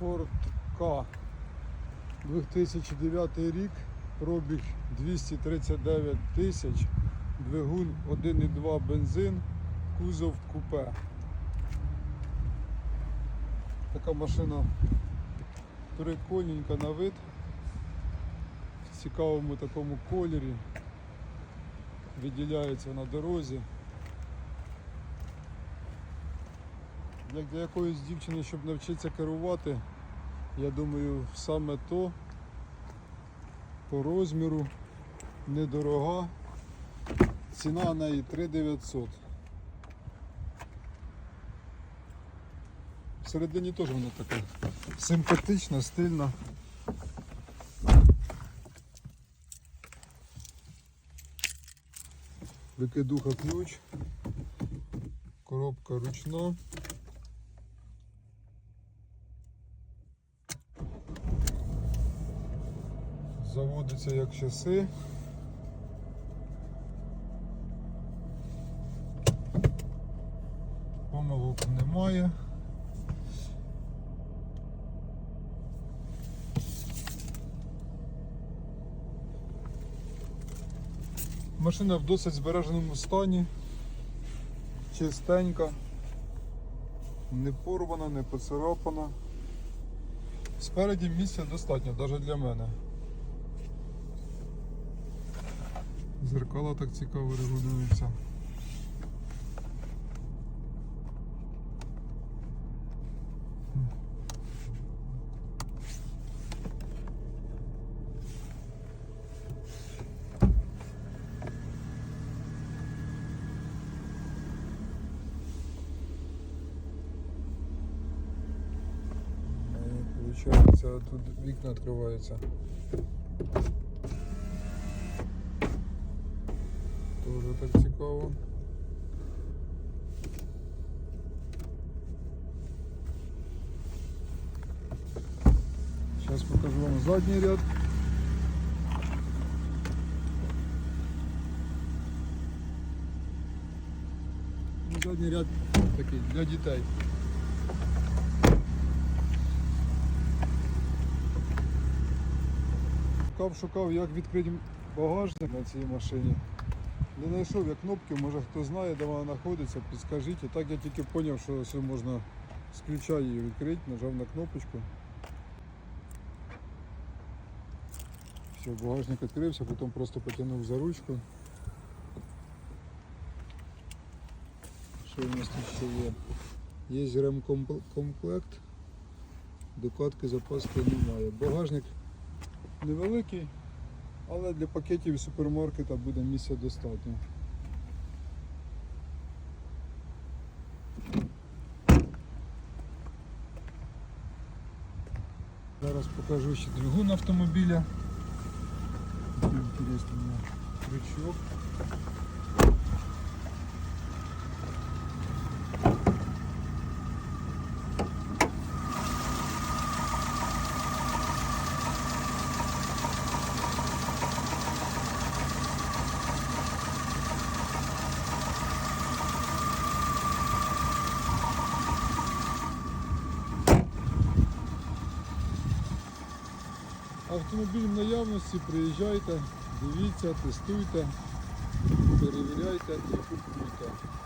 Ford K 2009 рік, пробіг 239 тисяч, двигун 1,2 бензин, кузов купе. Така машина прикольненька на вид, в цікавому такому кольорі, виділяється на дорозі. Як для якоїсь дівчини, щоб навчитися керувати, я думаю, саме то по розміру недорога. Ціна на неї 3900. Всередині теж вона така симпатична, стильна. Викидуха ключ, коробка ручна. Заводиться як часи. Помилок немає. Машина в досить збереженому стані, чистенька, не порвана, не поцарапана. Спереді місця достатньо, навіть для мене. Зеркала так цікаво регулюються. Получається, тут вікна відкриваються. Тоже так цікаво. Зараз покажу вам задній ряд. Ну, Задній ряд такий для дітей. Шукав, шукав, як відкрити багажник на цій машині. Не знайшов я кнопки, може хто знає, де вона знаходиться, підскажіть. Так я тільки зрозумів, що все можна з ключа її відкрити, нажав на кнопочку. Все, багажник відкрився, потім просто потягнув за ручку. Що у нас тут ще є? Є ремкомплект, докатки запаски немає. Багажник невеликий, але для пакетів супермаркета буде місця достатньо. Зараз покажу ще двигун автомобіля. Такий Інтересний крючок. Автомобіль в наявності, приїжджайте, дивіться, тестуйте, перевіряйте і купуйте.